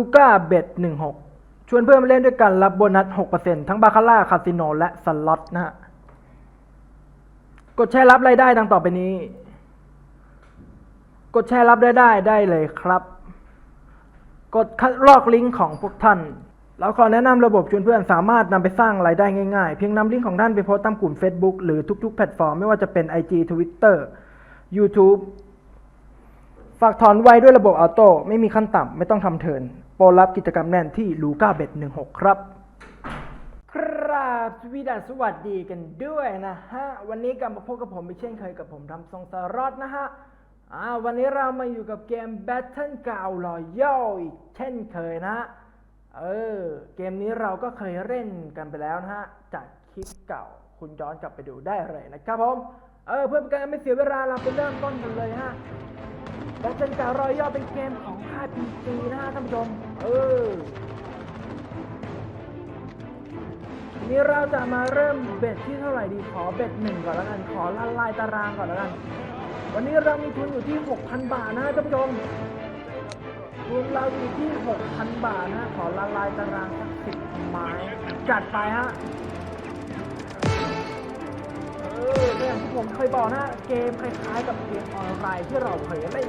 ลูก้าเบ็ดหนึ่งหกชวนเพื่อนมาเล่นด้วยกันรับโบนัสหกเปอร์ซ็นทั้งบาคาร่าคาสิโนและสล็อตนะฮะกดแชร์รับรายได้ดังต่อไปนี้ กดแชร์รับรายได้ได้เลยครับ กดคัดลอกลิงก์ของพวกท่านเราขอแนะนำระบบชวนเพื่อนสามารถนำไปสร้างรายได้ง่ายๆ เพียงนำลิงก์ของท่านไปโพสต์ตามกลุ่ม Facebook หรือทุกๆ แพลตฟอร์มไม่ว่าจะเป็น IG Twitter YouTube ฝากถอนไว้ด้วยระบบออโต้ไม่มีขั้นต่ำไม่ต้องทำเทิร์น ปรรับกิจกรรมแน่นที่ลูก้าเบ็ดหนึ่งหกครับ ครับสวีดัสสวัสดีกันด้วยนะฮะ วันนี้กลับมาพบกับผมอีกเช่นเคยกับผมทำทรงสารอดนะฮะอ่าวันนี้เรามาอยู่กับเกม Battle g r o u n d Royal อีกเช่นเคยนะฮะเออ เกมนี้เราก็เคยเล่นกันไปแล้วนะฮะ จากคลิปเก่าคุณย้อนกลับไปดูได้เลยนะครับผม เออเพื่อเป็นการไม่เสียเวลาเราไปเริ่มต้นกันเลยฮะ Battle g r o u n d Royale เป็นเกมของค่าย PC นะฮะท่านผู้ชม เออนี่เราจะมาเริ่มเบ็ดที่เท่าไหร่ดีขอเบ็ดหนึ่งก่อนแล้วกัน ขอละลายตารางก่อนแล้วกัน วันนี้เรามีทุนอยู่ที่ 6,000 บาทนะท่านผู้ชมทุนเราอยู่ที่ 6,000 บาทนะขอละลายตารางสักสิบไม้จัดไปฮะ ก็อย่างที่ผมเคยบอกนะ เกมคล้ายๆกับเกมออนไลน์ที่เราเคยเล่น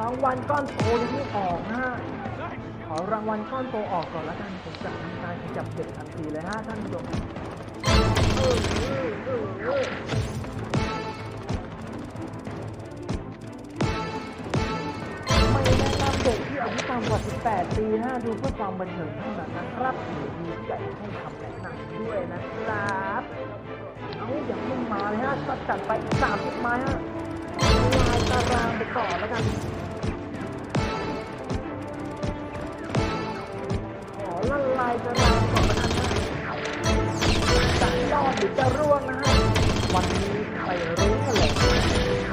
รางวัลก้อนโต วัลก้อนโตออกก่อนแล้วกันผมจะทำการขยับเด็กทันทีเลยฮะท่านผู้ชมไม่แนะนำเด็กที่อายุต่ำกว่า 18 ปีนะดูเพื่อความบันเทิงเท่านั้นนะครับมีผู้ใหญ่ให้คำแนะนำด้วยนะครับเอาอย่างมึงมาเลยฮะจัดไปอีก30ไม้ฮะลายตารางไปก่อนแล้วกัน จะร่วงนะฮะวันนี้ไปรู้กันเลยเนี่ย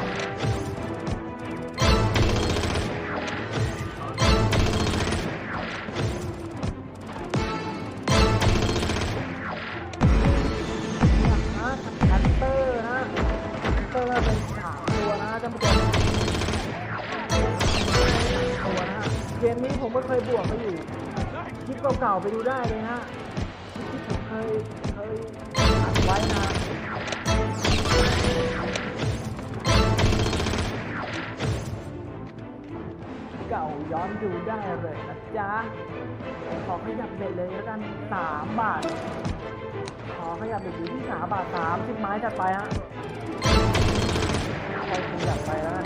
นะคัตเตอร์นะคัตเตอร์เป็นสามตัวนะท่านผู้ชมตัวนะฮะเกมนี้ผมก็เคยบวกมาอยู่คลิปเก่าๆไปดูได้เลยฮะคลิปที่ผมเคยเคย ไว้นะเก่าย้อนดูได้เลยนะจ๊ะ ขอขยับเบ็ดเลยแล้วกันสามบาท ขอขยับเด็กอยู่ที่สามบาทสามสิบไม้จัดไปฮะใครขยับไปแล้วกัน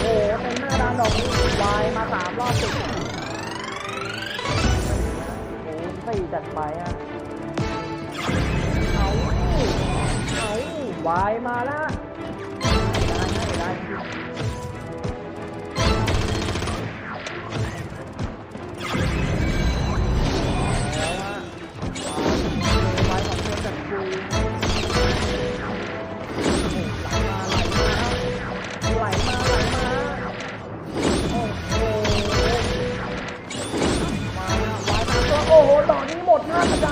โอ้เป็นหน้าร้านดอกนี้วายมาสามรอบติดโอ้สี่จัดไปฮะ วายมาละได้จริงแล้วฮะไว้ของเพื่อนจัดคุยไหลมาไหลมาไหลมาโอ้โหมาว้ตามตัวโอ้โหดอกนี้หมดหน้ากระดา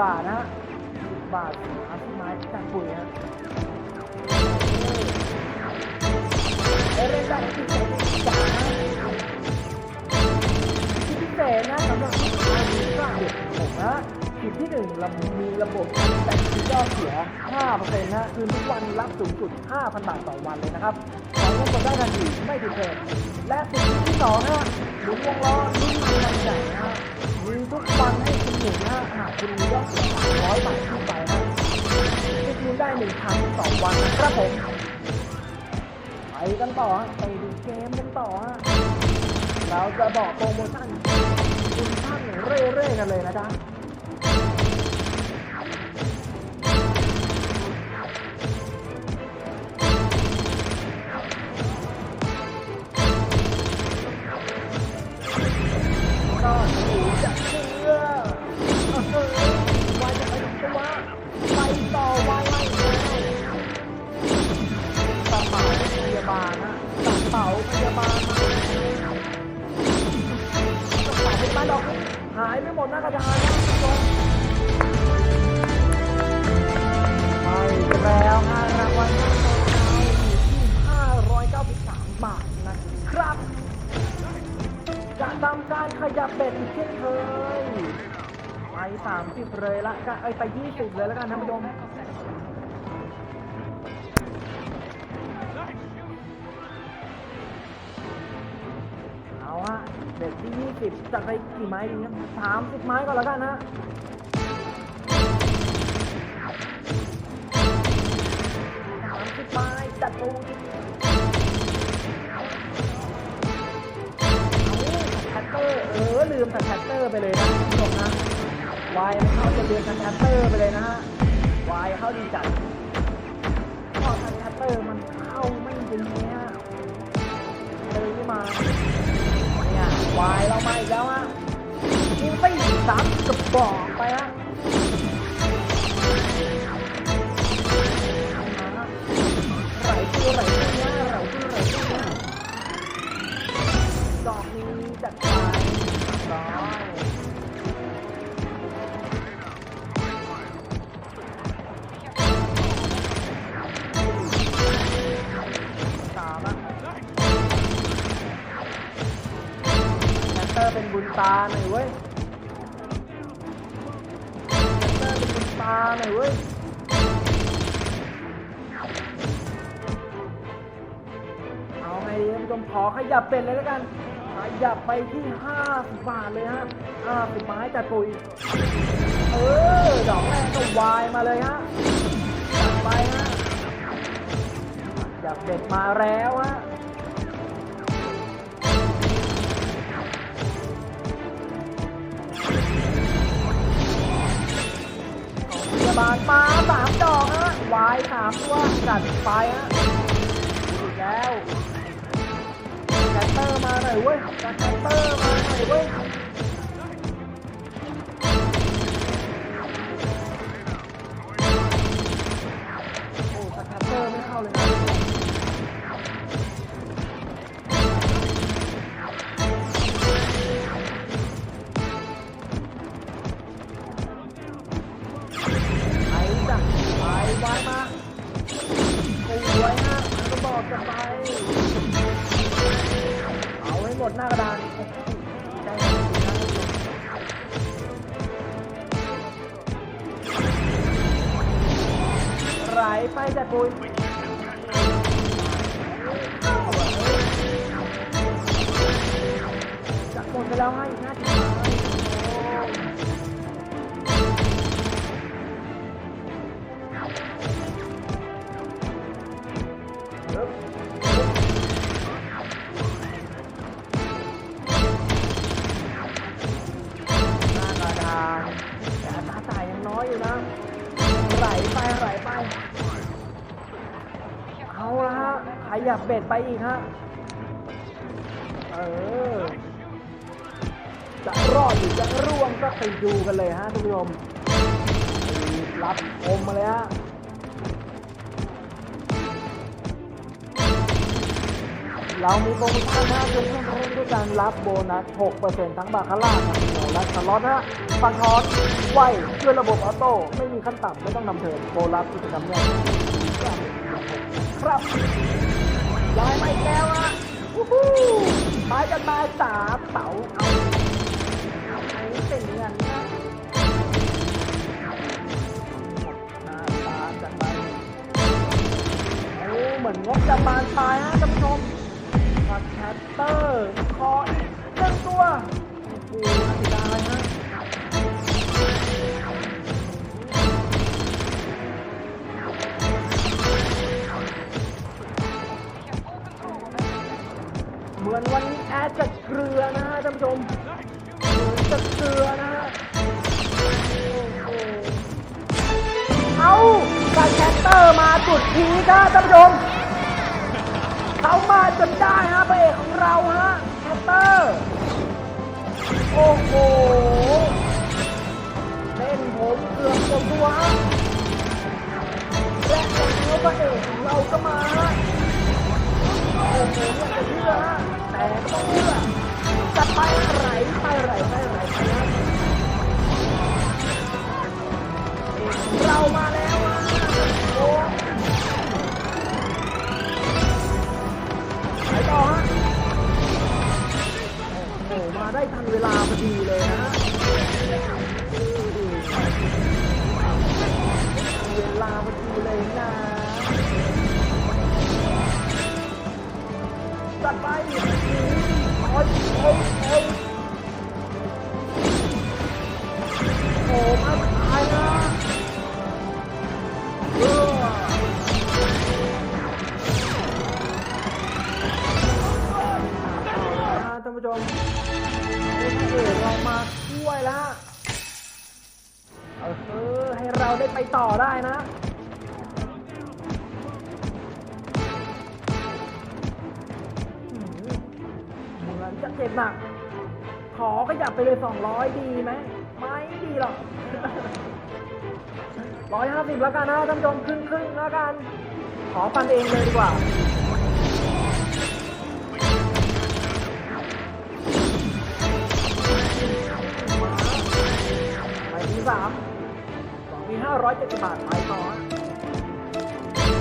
บาทนะฮะ10บาทหาไม้จากปุ๋ยฮะเอ้ยได้ที่เศษจ้าที่พิเศษนะสำหรับลูกค้าที่สร้างเด็กผมนะจุดที่หนึ่งเรามีระบบแต่งยอดเสีย 5%นะคือทุกวันรับสูงสุด 5,000 บาทต่อวันเลยนะครับสามารถกดได้ทันทีไม่ติดเรทและสิ่งที่สองฮะหลุมวงล้อลุ้นรางใหญ่ฮะมีทุกวันให้ คุณหมุนนะหากคุณมียอดเสีย300บาทขึ้นไปนะจะคืนได้1ครั้งต่อวันนะครับผมไปกันต่อไปดูเกมกันต่อฮะเราจะบอกโปรโมชั่นคุณท่านเร่ๆกันเลยนะจ๊ะ ดหากระดานนะทุกคนไปแล้วฮะรางวัลข้างเราอยู่ที่593 บาทนะครับจะทำการขยับเบ็ดอีกเช่นเคยไป 30 เลยละก็เอ้ยไป 20 เลยแล้วกันท่านผู้ชมเอาฮะ เบ็ดที่20จะไปกี่ไม้ดีครับ30ไม้ก่อนแล้วกันนะสามสิบไม้จัดปูแคตเตอร์ เออ ลืมแคตเตอร์ไปเลยนะคุณผู้ชมนะวายเข้าจะลืมแคตเตอร์ไปเลยนะฮะวายเข้าดีจัด วายเรามาอีกแล้วฮะยิงไปสามกระบอกไปฮะไหลตัวไหลตัวเนี้ยไหลตัวไหลตัวดอกนี้จัดการ ตาหน่อยเว้ยตาหน่อยเว้ยเอาไงดีท่านผู้ชมขอขยับเป็นเลยแล้วกันขยับไปที่50บาทเลยฮะ50ไม้จัดปุ๋ยเออดอกแรกก็วายมาเลยฮะไปฮะอยากเด็ดมาแล้วฮะ พยาบาลมาสามดอกฮะวายสามตัวจัดไปฮะอีกแล้วแคตเตอร์มาหน่อยเว้ยแคตเตอร์มาหน่อยเว้ยโอ้แคตเตอร์ไม่เข้าเลยากระดานไหลไปจัดปุยจะหมดไปแล้วให้อีกห้าที ไปไหลไปเอาละฮะขยับเบ็ดไปอีกฮะเออจะรอดหรือจะร่วงก็ไปดูกันเลยฮะทุกผู้ชมรับอมมาเลยฮะ เรามีโปรโมชั่นนะเพื่อนเพื่อนๆด้วยการรับโบนัส 6%ทั้งบาคาร่าคาสิโนและสล็อตนะฟังทอนไวด้วยระบบออโต้ ไม่มีขั้นต่ำไม่ต้องนำเทิร์นโบนัสกิจกรรมเนี่ยครับลายมาอีกแล้วอะวู้ฮู้ไปกันมาสามเต๋าเอาไอ้เป็นเงินนะหน้าตาจัดไปโอ้เหมือนงบจะบานปลายฮะท่านผู้ชม สัตแคตเตอร์ขออีกหนึ่งตัวปูนาติาอะไรฮะเหมือนวันนี้แอดจะเกลือนะฮะท่านผู้ชมเหมือนจะเกลือนะฮะเอาสัตแคตเตอร์มาจุดทีครับท่านผู้ชม เขามาจนได้ฮะพระเอกของเราฮะแคสเตอร์ โอ้โหเล่นผมเกือบหมดตัวฮะและแล้วพระเอกของเราก็มาฮะโอ้โหอยากจะเชื่อฮะแต่ต้องเชื่อจะไปไหนไปไหนไป เวลาพอดีเลยนะฮะเวลาพอดีเลยนะ แล้ว เออให้เราได้ไปต่อได้นะเหมือนจะเจ็บหนัก ขอขยับไปเลย200ดีไหม ไม่ดีหรอก150แล้วกันนะท่านผู้ชมครึ่งครึ่งๆแล้วกัน ขอฟันเองเลยดีกว่า สามสองที่ห้าร้อยเจ็ดสิบบาทไปต่อ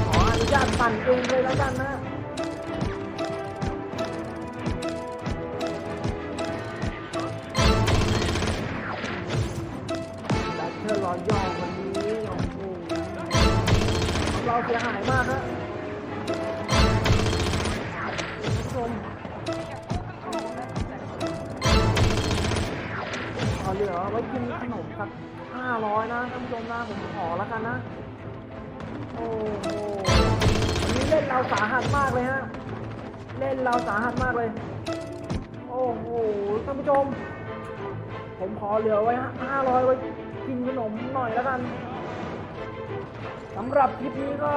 ขออนุญาตปั่นเองเลยแล้วกันนะแบทเทอรอย่อวันนี้โอ้โหเราเสียหายมากฮะคุณผู้ชมเอาเหลือไว้กินขนมสัก ห้าร้อยนะท่านผู้ชมนะผมขอแล้วกันนะ โอ้โหวันนี้เล่นเราสาหัสมากเลยฮะ เล่นเราสาหัสมากเลย โอ้โหท่านผู้ชม ผมขอเหลือไว้ห้าร้อยไว้กินขนมหน่อยแล้วกันสำหรับคลิปนี้ก็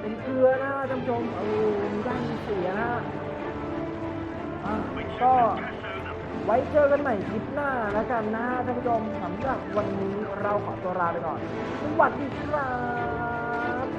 เป็นเกลือนะท่านผู้ชมเออมีได้เสียนะอะก็ ไว้เจอกันใหม่คลิปหน้าแล้วกันนะท่านผู้ชมสำหรับวันนี้เราขอตัวลาไปก่อน สวัสดีครับ